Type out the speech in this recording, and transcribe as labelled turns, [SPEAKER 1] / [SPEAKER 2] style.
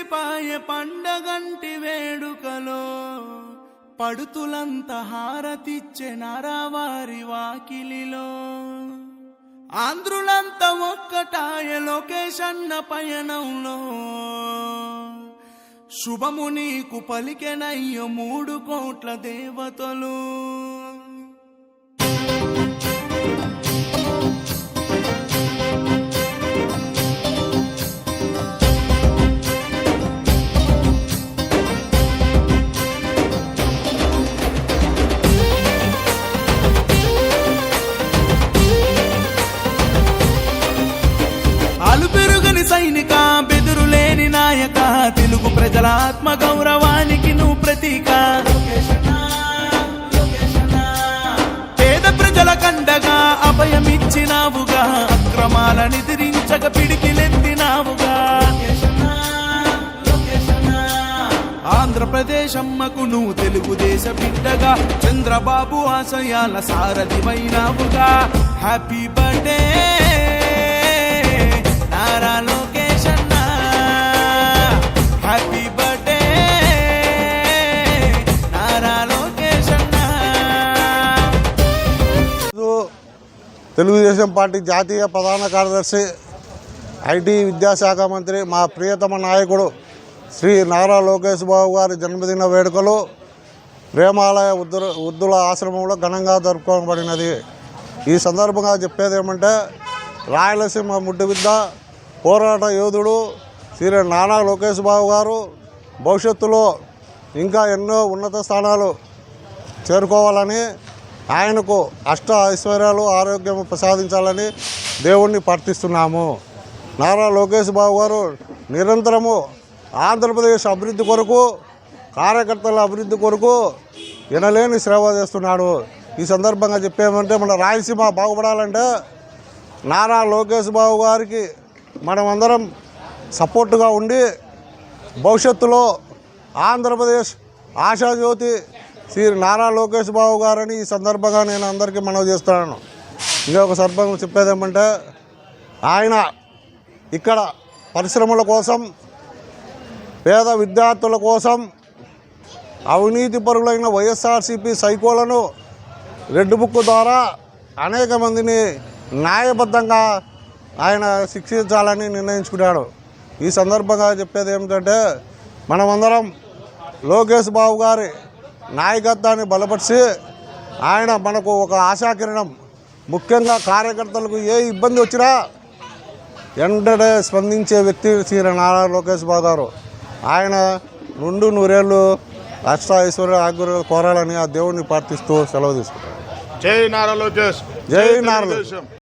[SPEAKER 1] సంక్రాంతి వేడుకలో పడుతులంత హారతిచ్చే నరవారి వాకిలిలో. ఆంధ్రులంత ఒక్కటాయ లోకేశన్న పయనంలో. శుభము నీకు పలికెనయ్య మూడు కోట్ల దేవతలు. తెలుగు ఆత్మ గౌరవానికి నువ్వు ప్రతీక. పేద ప్రజల కండగా అభయమిచ్చినావుగా. అక్రమాలని తిరించక పిడికిలెత్తినావుగా. ఆంధ్రప్రదేశ్ అమ్మకు నువ్వు తెలుగుదేశ బిడ్డగా. చంద్రబాబు ఆశయాల సారథివైనావుగా. హ్యాపీ బర్త్డే నారా లోకేష్ అన్న హ్యాపీ
[SPEAKER 2] తెలుగుదేశం పార్టీ జాతీయ ప్రధాన కార్యదర్శి ఐటీ విద్యాశాఖ మంత్రి మా ప్రియతమ నాయకుడు శ్రీ నారా లోకేష్ బాబు గారి జన్మదిన వేడుకలు ప్రేమాలయ ఉద్దుల వృద్ధుల ఆశ్రమంలో ఘనంగా జరుపుకోబడినది. ఈ సందర్భంగా చెప్పేది ఏమంటే రాయలసీమ ముడ్డు విద్య పోరాట యోధుడు శ్రీ నారా లోకేష్ బాబు గారు భవిష్యత్తులో ఇంకా ఎన్నో ఉన్నత స్థానాలు చేరుకోవాలని ఆయనకు అష్ట ఐశ్వర్యాలు ఆరోగ్యం ప్రసాదించాలని దేవుణ్ణి ప్రార్థిస్తున్నాము. నారా లోకేష్ బాబు గారు నిరంతరము ఆంధ్రప్రదేశ్ అభివృద్ధి కొరకు కార్యకర్తల అభివృద్ధి కొరకు వినలేని సేవ చేస్తున్నాడు. ఈ సందర్భంగా చెప్పేమంటే మన రాయలసీమ బాగుపడాలంటే నారా లోకేష్ బాబు గారికి మనమందరం సపోర్టుగా ఉండి భవిష్యత్తులో ఆంధ్రప్రదేశ్ ఆశాజ్యోతి శ్రీ నారా లోకేష్ బాబు గారని ఈ సందర్భంగా నేను అందరికీ మనవి చేస్తున్నాను. ఇంకొక సందర్భంగా చెప్పేది ఏమంటే ఆయన ఇక్కడ పరిశ్రమల కోసం పేద విద్యార్థుల కోసం అవినీతి పరులైన వైఎస్ఆర్సీపీ సైకోలను రెడ్ బుక్ ద్వారా అనేక మందిని న్యాయబద్ధంగా ఆయన శిక్షించాలని నిర్ణయించుకున్నాడు. ఈ సందర్భంగా చెప్పేది ఏమిటంటే మనమందరం లోకేష్ బాబు గారి నాయకత్వాన్ని బలపరిచి ఆయన మనకు ఒక ఆశాకిరణం. ముఖ్యంగా కార్యకర్తలకు ఏ ఇబ్బంది వచ్చినా వెంటనే స్పందించే వ్యక్తి శ్రీ నారా లోకేష్ బాబు గారు. ఆయన నుండు నూరేళ్ళు అష్ట ఐశ్వర్య ఆగ్రహాలు కోరాలని ఆ దేవుడిని ప్రార్థిస్తూ సెలవు తీసుకుంటారు
[SPEAKER 3] జై నారా లోకేష్.
[SPEAKER 2] జై నారా.